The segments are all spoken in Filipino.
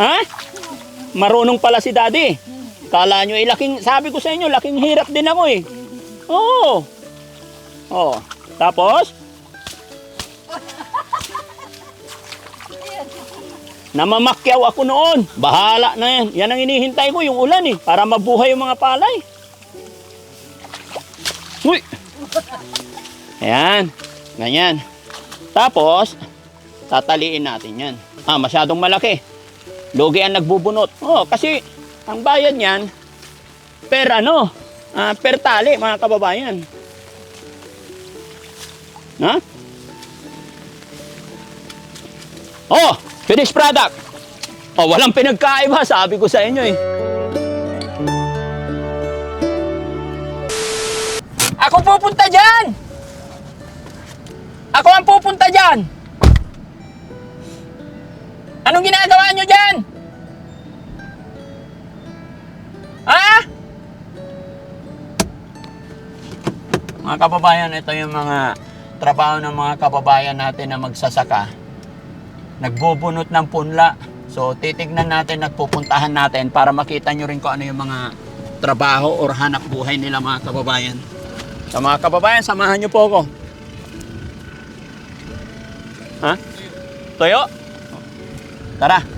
Ha? Marunong pala si daddy. Kala nyo, eh, laking, sabi ko sa inyo, laking hirap din ako eh. Oo. Oh. Tapos? Namamakyaw ako noon. Bahala na yan. Yan ang inihintay ko, yung ulan eh. Para mabuhay yung mga palay. Uy! Ayan. Ganyan. Tapos, tataliin natin yan. Ah, masyadong malaki. Lugi ang nagbubunot. Oh, kasi ang bayad niyan per ano, ah, per tali mga kababayan. Ha? Oh, finished product. Oh, walang pinagkaiba, sabi ko sa inyo eh. Ako pupunta dyan! Ako ang pupunta dyan! Anong ginagawa nyo dyan? Ha? Mga kababayan, ito yung mga trabaho ng mga kababayan natin na magsasaka. Nagbubunot ng punla. So, titignan natin at pupuntahan natin para makita nyo rin kung ano yung mga trabaho or hanap buhay nila mga kababayan. Sa mga kababayan, samahan nyo po ako. Ha? Toyo? Tara.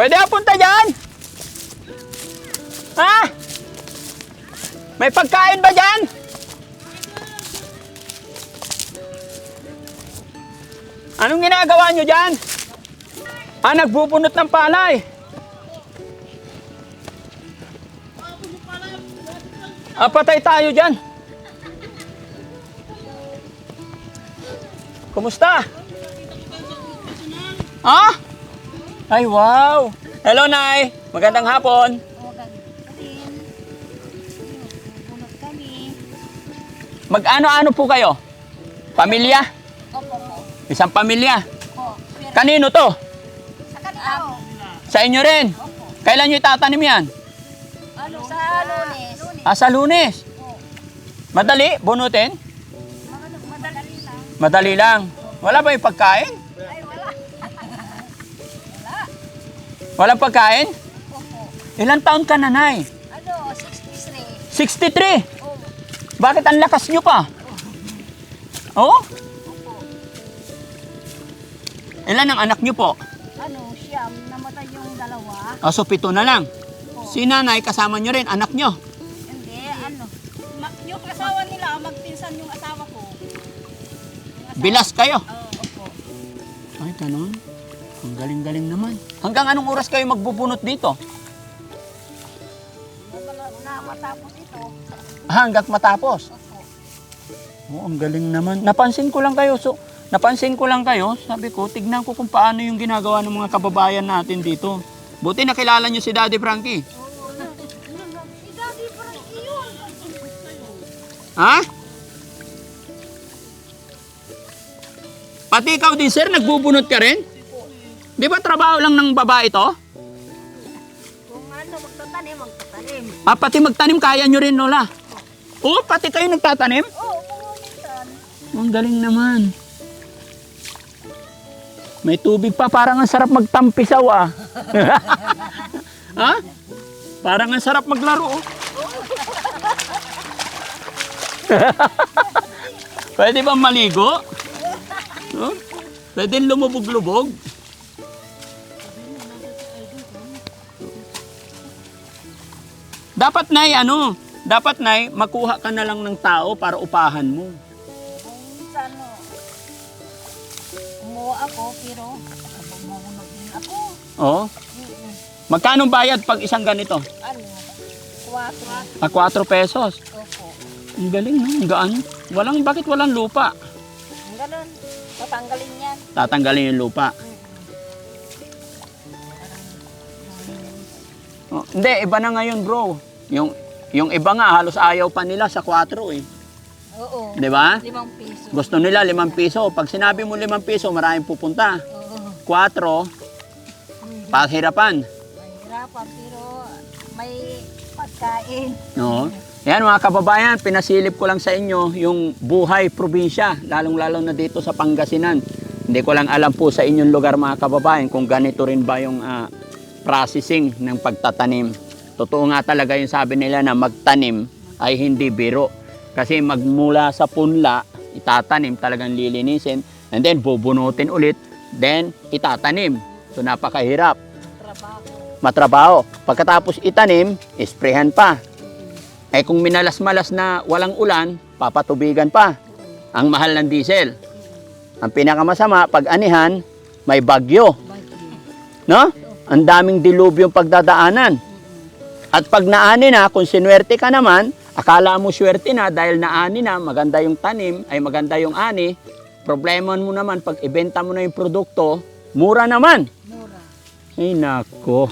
Pwede ka punta dyan? Ha? May pagkain ba dyan? Anong ginagawa nyo dyan? Ah, nagbubunot ng palay. Ah, patay tayo dyan. Kumusta? Ah? Ay, wow! Hello, Nay! Magandang hapon! Mag-ano-ano po kayo? Pamilya? Opo po. Isang pamilya? Po. Pero, Kanino to? sa kanila. Sa inyo rin? Opo. Kailan nyo itatanim yan? Ano? Sa lunes. Ah, sa lunes. Po. Madali? Bunutin? Madali lang. Madali lang. Wala ba yung pagkain? Ay, wala. Walang pagkain? Opo. Ilang taon ka na, Nay? Ano? 63. 63! Oh. Bakit ang lakas nyo pa? Oh? Opo. Ilan ang anak nyo po? Ano? Siyam. Namatay yung dalawa. Ah, so pito na lang. Po. Si nanay, kasama nyo rin, anak nyo. Hindi. Ano? Ma- yung asawa nila, magpinsan yung asawa ko. Yung asawa- Bilas kayo. Oo, opo. Ay, ganun. Ang galing-galing naman. Hanggang anong oras kayo magbubunot dito? Na matapos ito. Ah, hanggang matapos. Oo, ang galing naman. Napansin ko lang kayo. So, napansin ko lang kayo. Sabi ko, tignan ko kung paano yung ginagawa ng mga kababayan natin dito. Buti nakilala nyo si Daddy Frankie. Si Daddy parang iyon. Ha? Pati ikaw din, sir, nagbubunot ka rin? Di ba trabaho lang ng babae to? Kung ano, magtatanim, magtatanim. Ah, pati magtanim kaya nyo rin, Lola. Oo, pati kayo nagtatanim? Oo, pumuntan. Ang galing naman. May tubig pa, parang ang sarap magtampisaw ah. ha? Parang ang sarap maglaro. oh. Pwede ba maligo? No? Pwede lumubog-lubog? Dapat na ano, dapat na makuha ka na lang ng tao para upahan mo. Minsan, ano, umuha ako, pero bumunog din ako. Oh. Mm-mm. Magkano bayad pag isang ganito? Ano, kwatro. Ah, 4 pesos. Opo. Ang galing, no? Ang gaan. Walang, bakit walang lupa? Ang ganun. Tatanggalin yan. Tatanggalin yung lupa. Oh, hindi, iba na ngayon bro. Yung, yung iba nga, halos ayaw pa nila sa 4 eh. Oo. Di ba? Limang piso. Gusto nila 5 piso. Pag sinabi mo 5 piso, maraming pupunta. Oo. 4, pahirapan. Mahirapan pero may pagkain. No? Yan mga kababayan, pinasilip ko lang sa inyo yung buhay probinsya, lalong-lalo na dito sa Pangasinan. Hindi ko lang alam po sa inyong lugar mga kababayan kung ganito rin ba yung ah, processing ng pagtatanim. Totoo nga talaga yung sabi nila na magtanim ay hindi biro. Kasi magmula sa punla, itatanim, talagang lilinisin, and then bubunutin ulit, then itatanim. So napakahirap Trabaho. matrabaho. Pagkatapos itanim, isprehan pa. Eh kung minalas-malas na walang ulan, papatubigan pa. Ang mahal ng diesel. Ang pinakamasama, pag anihan, may bagyo. No? Ang daming dilubyong pagdadaanan. At pag naani na, kung sinwerte ka naman, akala mo swerte na dahil naani na, maganda yung tanim, ay maganda yung ani, problema mo naman, pag ibenta mo na yung produkto, mura naman. Mura. Ay, nako.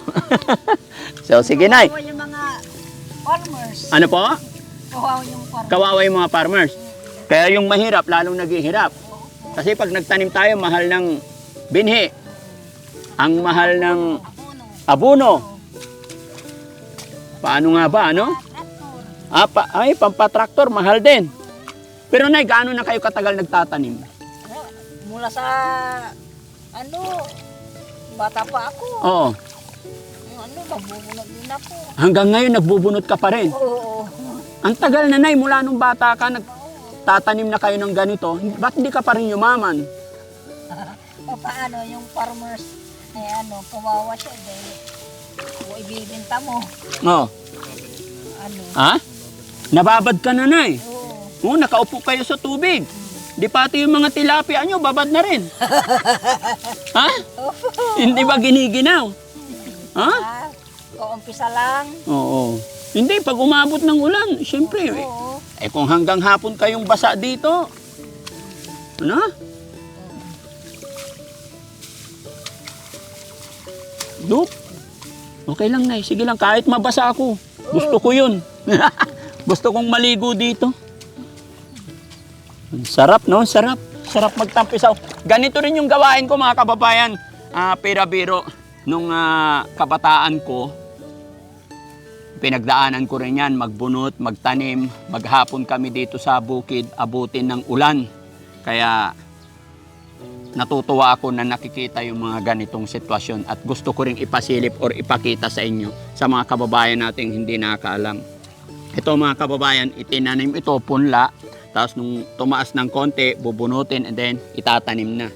so, sige, Nay. Kawawa yung mga farmers. Ano po? Kawawa yung farmers. Kawawa yung mga farmers. Kaya yung mahirap, lalong naghihirap. Kasi pag nagtanim tayo, mahal ng binhi. Ang mahal ng abono. Paano nga ba, ano? Ah, pa, ay, pampatraktor, mahal din. Pero Nay, gaano na kayo katagal nagtatanim? Mula sa ano, bata pa ako. Oo. Yung ano, nabubunod din ako. Hanggang ngayon, nagbubunot ka pa rin. Oo. Ang tagal na, Nay, mula nung bata ka, nagtatanim na kayo ng ganito. Ba't hindi ka pa rin yumaman? O paano yung farmers, eh ano, kawawa siya dahil kung ibibenta mo, Oo. ano, Ha? Nababad ka na, Nay. oo. Oo, nakaupo kayo sa tubig. Di pati yung mga tilapia nyo, babad na rin. ha? Hindi ba giniginaw? Ha? Ah, uumpisa lang. Oo. Hindi, pag umabot ng ulan, siyempre. eh, Oo. Eh kung hanggang hapon kayong basa dito, ano? Dup. Okay lang, Nay. Sige lang, kahit mabasa ako. Gusto ko yun. Gusto kong maligo dito. Sarap, no? Sarap. Sarap magtampisaw. Ganito rin yung gawain ko, mga kababayan. Ah, pira-biro. Nung ah, kabataan ko, pinagdaanan ko rin yan, magbunot, magtanim, maghapon kami dito sa bukid, abutin ng ulan. Kaya natutuwa ako na nakikita yung mga ganitong sitwasyon at gusto ko ring ipasilip or ipakita sa inyo sa mga kababayan nating hindi nakaalam. Ito mga kababayan, itinanim ito, punla, tapos nung tumaas ng konti, bubunutin and then itatanim na.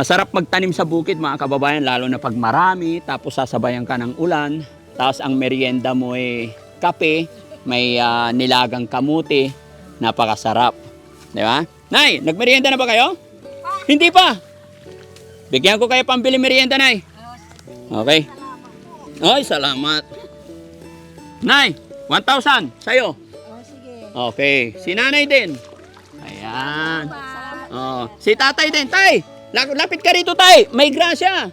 Masarap magtanim sa bukid mga kababayan, lalo na pag marami, tapos sasabayan ka ng ulan, tapos ang merienda mo ay kape, may ah, nilagang kamuti, napakasarap. Di ba? Nay, nagmerienda na ba kayo? Hindi pa. Bigyan ko kayo pambili merienda, Nay. Okay. Ay, salamat. Nay, 1,000 sa'yo. Oh, sige. Okay. Si nanay din. Ayan. Oh, si tatay din. Tay, lap- lapit ka rito, tay. May grasya.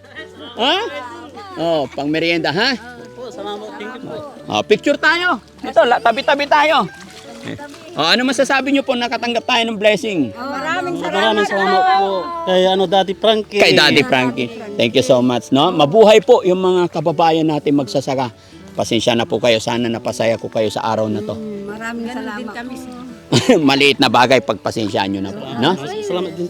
Ha? Oh, pang merienda, ha? Oh, picture tayo. Ito, tabi-tabi tayo. Eh. Oh, ano masasabi niyo po nakatanggap tayo ng blessing? Maraming Maraming salamat po kay ano Daddy Frankie. Kay Daddy Frankie. Thank you so much, no? Mabuhay po yung mga kababayan natin magsasaka. Pasensya na po kayo. Sana napasaya ko kayo sa araw na to. Maraming salamat kami. Maliit na bagay, pagpasensyaan nyo na po. No? Salamat din.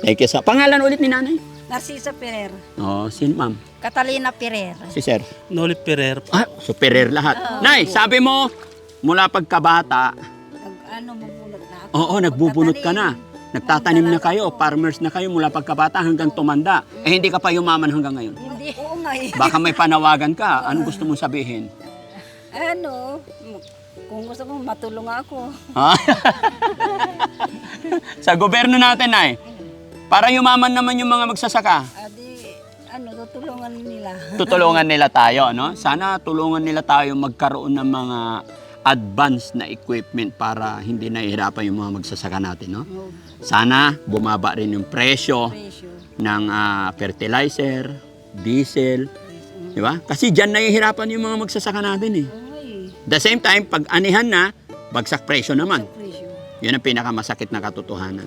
Thank you. Sa pangalan ulit ni nanay? Narcisa Perer. Oh, sin ma'am? Catalina Perer. Si sir? Nolit Perer. Ah, superior lahat. Nay, sabi mo, mula pagkabata, Nag, ano, mabunot na ako. oo, nagbubunot ka na. Nagtatanim na kayo, farmers na kayo mula pagkabata hanggang tumanda. Eh, hindi ka pa yumaman hanggang ngayon. Hindi. Oo nga eh. Baka may panawagan ka. Anong gusto mong sabihin? Ano, kung gusto mo matulong ako. Ha? Sa gobyerno natin, ay, para yumaman naman yung mga magsasaka. Adi, ano, tutulungan nila. tutulungan nila tayo, no? Sana tulungan nila tayo magkaroon ng mga advanced na equipment para hindi nahihirapan yung mga magsasaka natin, no? Oh, Sana bumaba rin yung presyo ng ah, fertilizer, diesel, Di ba? Kasi dyan nahihirapan yung mga magsasaka natin eh. The same time, pag anihan na, bagsak presyo naman. Yun ang pinakamasakit na katotohanan.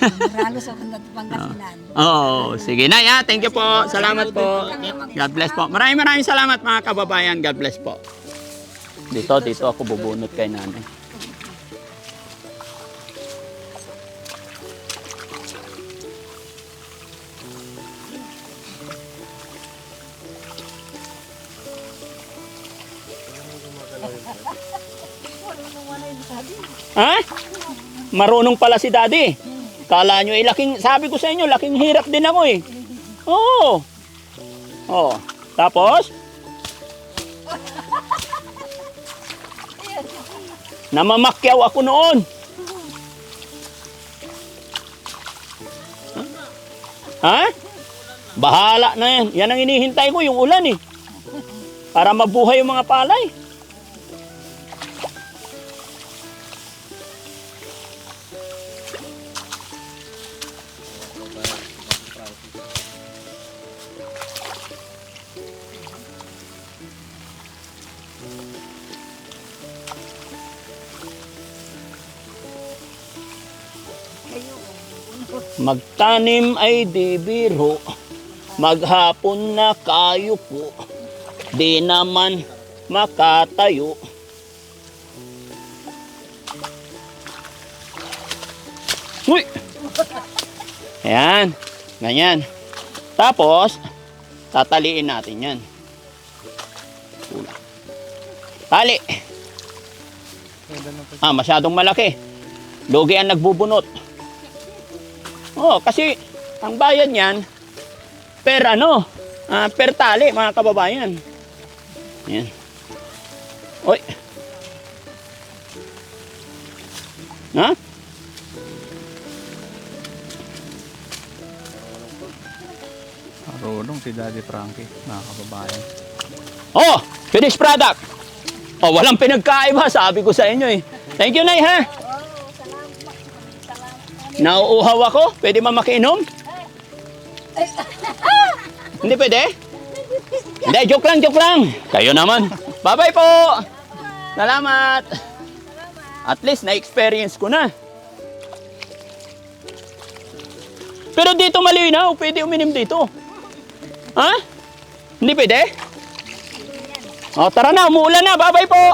Ralos ako na Pangasinan. Oo, sige na ya. Thank you po. Salamat po. God bless po. Maraming maraming salamat mga kababayan. God bless po. Dito, dito ako bubunot kay nanay. Ha? Marunong pala si daddy. Kala nyo, eh, laking, sabi ko sa inyo, laking hirap din ako eh. Oo. Oh. Tapos? Namamakyaw ako noon. Ha? Bahala na yan. Yan ang inihintay ko, yung ulan eh. Para mabuhay yung mga palay. Magtanim ay di biro, maghapon na kayo po, di naman makatayo. Uy! Ayan, ganyan. Tapos, tataliin natin yan. Tali. Ah, masyadong malaki. Lugi ang nagbubunot. Oh, kasi ang bayad niyan per ano, ah, per tali mga kababayan. Yan. Oy. Ha? Marunong si Daddy Frankie, mga kababayan. Oh, finished product. Oh, walang pinagkaiba, sabi ko sa inyo eh. Thank you, Nay, ha? Nauuhaw ako? Pwede ba makiinom? Hindi pwede? Hindi, joke lang, joke lang. Kayo naman. Bye-bye po. Salamat. At least na-experience ko na. Pero dito malinaw, pwede uminim dito. Ha? Hindi pwede? O, tara na, umuulan na. Bye-bye po.